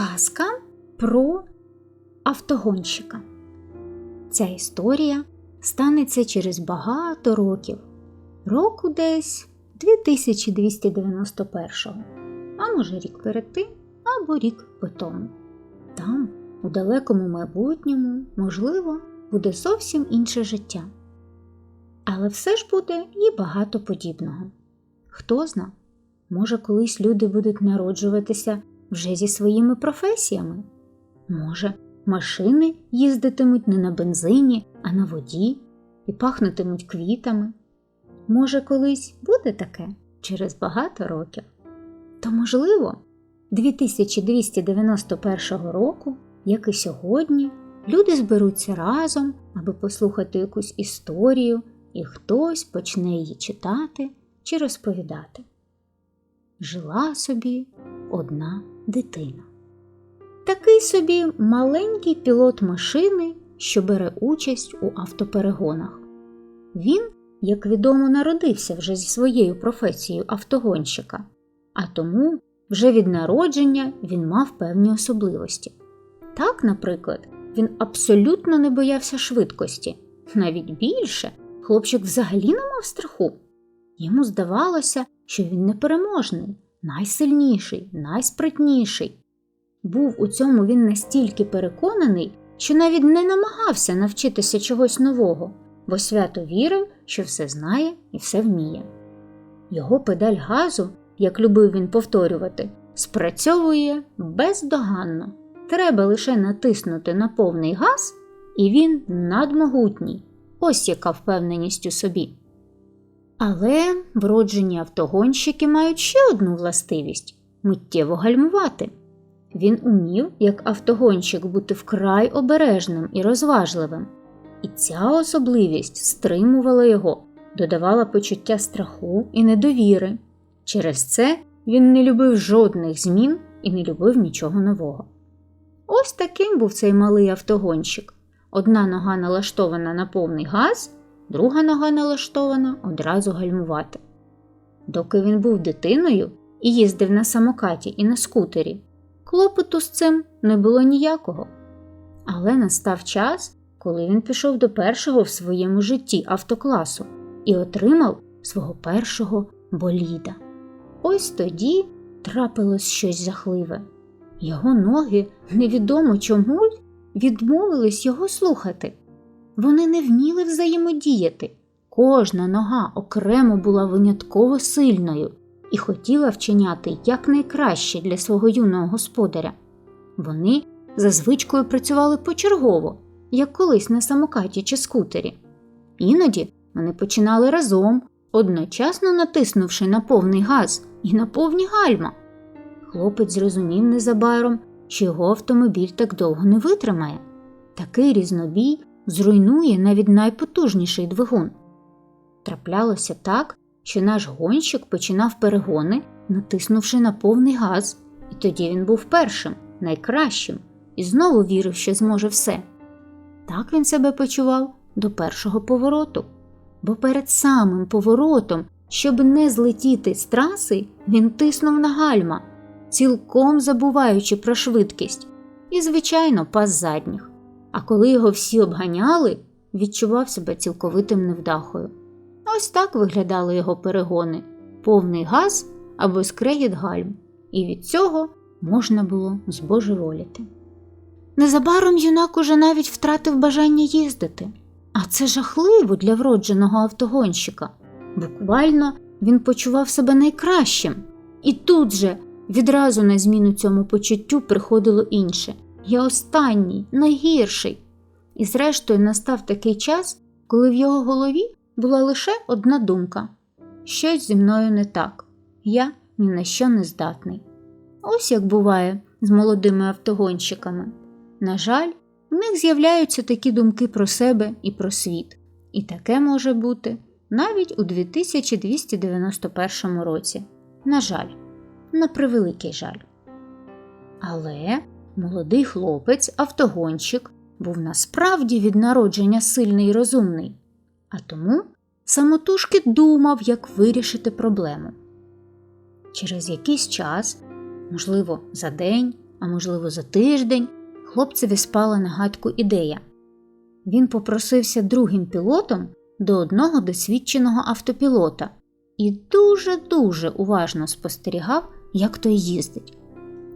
Казка про автогонщика. Ця історія станеться через багато років, року десь 2291-го, а може рік перед тим, або рік по тому. Там, у далекому майбутньому, можливо, буде зовсім інше життя. Але все ж буде і багато подібного. Хто зна, може, колись люди будуть народжуватися вже зі своїми професіями. Може, машини їздитимуть не на бензині, а на воді і пахнутимуть квітами. Може, колись буде таке через багато років. То, можливо, 2291 року, як і сьогодні, люди зберуться разом, аби послухати якусь історію, і хтось почне її читати чи розповідати. Жила собі одна дитина. Такий собі маленький пілот машини, що бере участь у автоперегонах. Він, як відомо, народився вже зі своєю професією автогонщика, а тому вже від народження він мав певні особливості. Так, наприклад, він абсолютно не боявся швидкості, навіть більше хлопчик взагалі не мав страху. Йому здавалося, що він непереможний, найсильніший, найспритніший. Був у цьому він настільки переконаний, що навіть не намагався навчитися чогось нового, бо свято вірив, що все знає і все вміє. Його педаль газу, як любив він повторювати, спрацьовує бездоганно. Треба лише натиснути на повний газ, і він надмогутній. Ось яка впевненість у собі. Але вроджені автогонщики мають ще одну властивість миттєво гальмувати. Він умів, як автогонщик, бути вкрай обережним і розважливим, і ця особливість стримувала його, додавала почуття страху і недовіри. Через це він не любив жодних змін і не любив нічого нового. Ось таким був цей малий автогонщик. Одна нога налаштована на повний газ, друга нога налаштована одразу гальмувати. Доки він був дитиною і їздив на самокаті і на скутері, клопоту з цим не було ніякого. Але настав час, коли він пішов до першого в своєму житті автокласу і отримав свого першого боліда. Ось тоді трапилось щось жахливе. Його ноги невідомо чомусь відмовились його слухати. Вони не вміли взаємодіяти. Кожна нога окремо була винятково сильною і хотіла вчиняти якнайкраще для свого юного господаря. Вони за звичкою працювали почергово, як колись на самокаті чи скутері. Іноді вони починали разом, одночасно натиснувши на повний газ і на повні гальма. Хлопець зрозумів незабаром, що його автомобіль так довго не витримає. Такий різнобій зруйнує навіть найпотужніший двигун. Траплялося так, що наш гонщик починав перегони, натиснувши на повний газ, і тоді він був першим, найкращим, і знову вірив, що зможе все. Так він себе почував до першого повороту, бо перед самим поворотом, щоб не злетіти з траси, він тиснув на гальма, цілком забуваючи про швидкість, і, звичайно, пас задніх. А коли його всі обганяли, відчував себе цілковитим невдахою. Ось так виглядали його перегони повний газ або скрегіт гальм, і від цього можна було збожеволіти. Незабаром юнак уже навіть втратив бажання їздити, а це жахливо для вродженого автогонщика. Буквально він почував себе найкращим, і тут же відразу на зміну цьому почуттю приходило інше я останній, найгірший. І зрештою настав такий час, коли в його голові була лише одна думка щось зі мною не так, я ні на що не здатний. Ось як буває з молодими автогонщиками. На жаль, у них з'являються такі думки про себе і про світ, і таке може бути навіть у 2291 році. На жаль, на превеликий жаль. Але молодий хлопець, автогонщик, був насправді від народження сильний і розумний, а тому самотужки думав, як вирішити проблему. Через якийсь час, можливо, за день а можливо, за тиждень, хлопцеві спала на гадку ідея. Він попросився другим пілотом до одного досвідченого автопілота і дуже-дуже уважно спостерігав, як той їздить.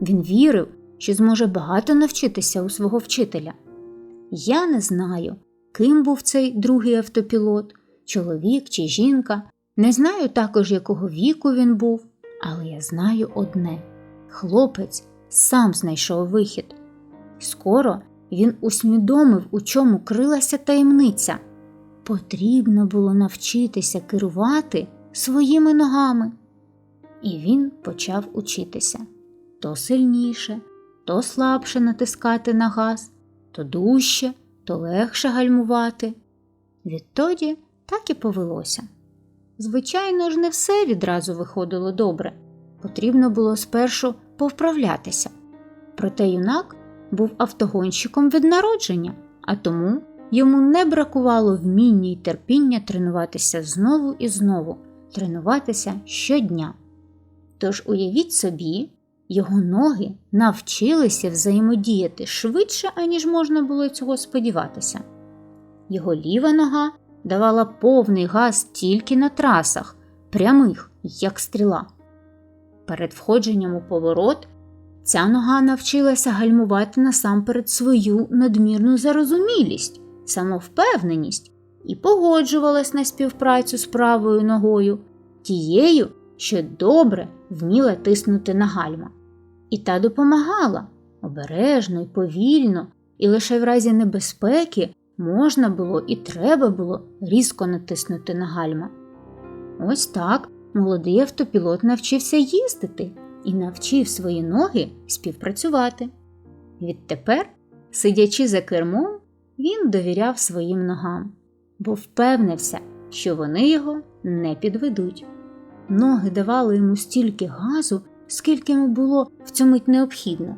Він вірив, що зможе багато навчитися у свого вчителя. Я не знаю, ким був цей другий автопілот, чоловік чи жінка. Не знаю також, якого віку він був, але я знаю одне хлопець сам знайшов вихід. Скоро він усвідомив, у чому крилася таємниця. Потрібно було навчитися керувати своїми ногами. І він почав учитися то сильніше, то слабше натискати на газ, то дужче, то легше гальмувати. Відтоді так і повелося. Звичайно ж, не все відразу виходило добре, потрібно було спершу повправлятися. Проте юнак був автогонщиком від народження, а тому йому не бракувало вміння й терпіння тренуватися знову і знову, тренуватися щодня. Тож уявіть собі, його ноги навчилися взаємодіяти швидше, аніж можна було цього сподіватися. Його ліва нога давала повний газ тільки на трасах, прямих, як стріла. Перед входженням у поворот ця нога навчилася гальмувати насамперед свою надмірну зарозумілість, самовпевненість і погоджувалась на співпрацю з правою ногою, тією, що добре вміла тиснути на гальма. І та допомагала обережно і повільно, і лише в разі небезпеки можна було і треба було різко натиснути на гальма. Ось так молодий автопілот навчився їздити і навчив свої ноги співпрацювати. Відтепер, сидячи за кермом, він довіряв своїм ногам, бо впевнився, що вони його не підведуть. Ноги давали йому стільки газу, скільки йому було в цю мить необхідно,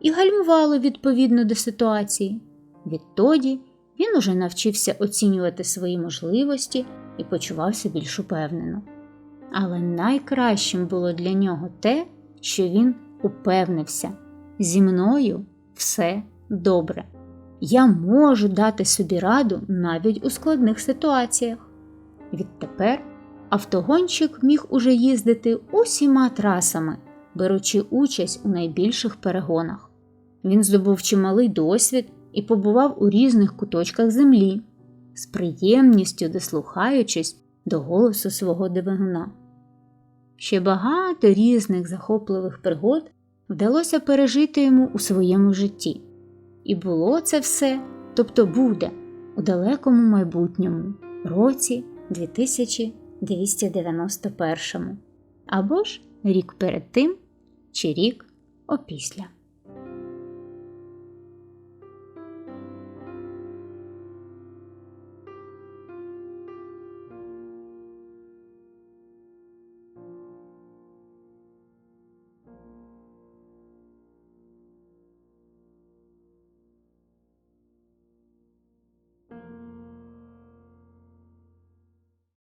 і гальмували відповідно до ситуації. Відтоді він уже навчився оцінювати свої можливості і почувався більш упевнено. Але найкращим було для нього те, що він упевнився зі мною все добре. Я можу дати собі раду навіть у складних ситуаціях. Відтепер автогонщик міг уже їздити усіма трасами, беручи участь у найбільших перегонах. Він здобув чималий досвід і побував у різних куточках землі, з приємністю дослухаючись до голосу свого двигуна. Ще багато різних захопливих пригод вдалося пережити йому у своєму житті. І було це все, тобто буде, у далекому майбутньому році 2291 або ж рік перед тим чи рік опісля.